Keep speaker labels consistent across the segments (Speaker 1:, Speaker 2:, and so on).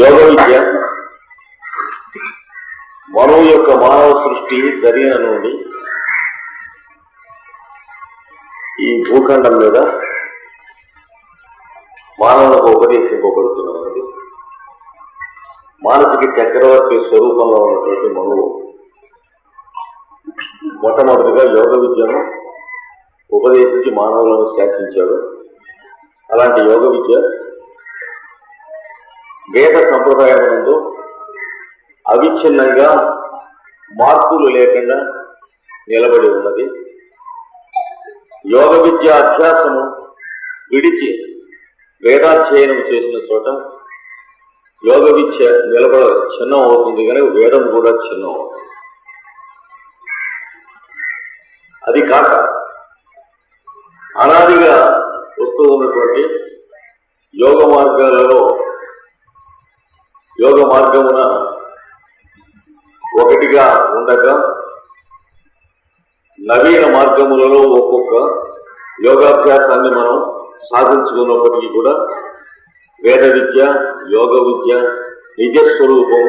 Speaker 1: యోగ విద్య. మనువు యొక్క మానవ సృష్టి సరైన నుండి ఈ భూఖండం మీద మానవులకు ఉపదేశింపబడుతున్నది. మానసిక చక్రవర్తి స్వరూపంలో ఉన్నటువంటి మనువు మొట్టమొదటిగా యోగ విద్యను ఉపదేశించి మానవులను శాసించాడు. అలాంటి యోగ విద్య వేద సంప్రదాయమునందు అవిచ్ఛిన్నంగా మార్పులు లేకుండా నిలబడి ఉన్నది. యోగ విద్య అభ్యాసము విడిచి వేదాధ్యయనం చేసిన చోట యోగ విద్య నిలబడ చిన్నం అవుతుంది కానీ వేదం కూడా చిన్నం అవుతుంది అది కాక అనాదిగా వస్తూ ఉన్నటువంటి యోగ మార్గాలలో యోగ మార్గమున ఒకటిగా ఉండగా నవీన మార్గములలో ఒక్కొక్క యోగాభ్యాసాన్ని మనం సాధించుకున్నప్పటికీ కూడా వేద విద్య యోగ విద్య నిజస్వరూపం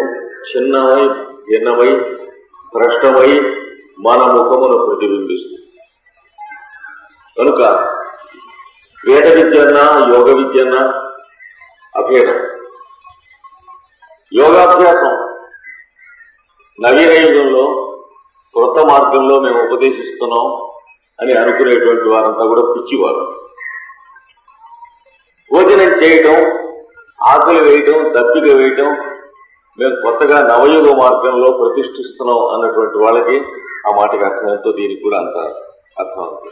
Speaker 1: చిన్నమై భిన్నమై భ్రష్టమై మన ముఖమును ప్రతిబింబిస్తుంది. కనుక వేద విద్యన్న యోగ విద్యన్న అభేదం. యోగాభ్యాసం నవీన యుగంలో కొత్త మార్గంలో మేము ఉపదేశిస్తున్నాం అని అనుకునేటువంటి వారంతా కూడా పిచ్చివారు. భోజనం చేయటం ఆకలి వేయటం దప్పిక వేయటం మేము కొత్తగా నవయుగ మార్గంలో ప్రతిష్ఠిస్తున్నాం అన్నటువంటి వాళ్ళకి ఆ మాటకి అర్థమవుతో దీనికి కూడా అంత అర్థమవుతుంది